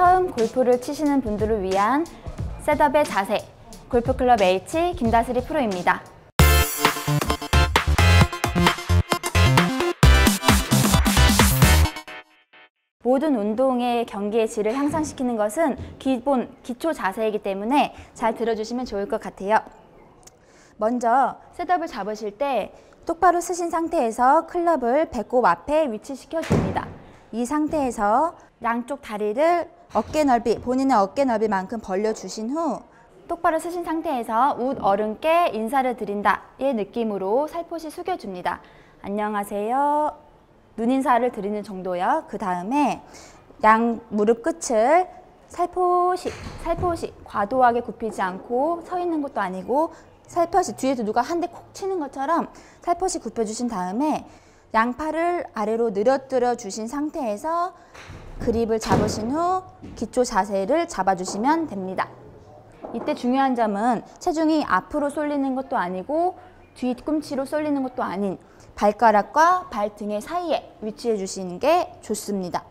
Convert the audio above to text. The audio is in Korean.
처음 골프를 치시는 분들을 위한 셋업의 자세 골프클럽 H 김다슬이 프로입니다. 모든 운동의 경기의 질을 향상시키는 것은 기본 기초 자세이기 때문에 잘 들어주시면 좋을 것 같아요. 먼저 셋업을 잡으실 때 똑바로 쓰신 상태에서 클럽을 배꼽 앞에 위치시켜 줍니다. 이 상태에서 양쪽 다리를 어깨 넓이, 본인의 어깨 넓이만큼 벌려주신 후 똑바로 쓰신 상태에서 웃 어른께 인사를 드린다의 느낌으로 살포시 숙여줍니다. 안녕하세요. 눈인사를 드리는 정도요. 그 다음에 양 무릎 끝을 살포시, 살포시 과도하게 굽히지 않고 서 있는 것도 아니고 살포시 뒤에서 누가 한 대 콕 치는 것처럼 살포시 굽혀주신 다음에 양팔을 아래로 늘어뜨려 주신 상태에서 그립을 잡으신 후 기초 자세를 잡아주시면 됩니다. 이때 중요한 점은 체중이 앞으로 쏠리는 것도 아니고 뒤꿈치로 쏠리는 것도 아닌 발가락과 발등의 사이에 위치해 주시는 게 좋습니다.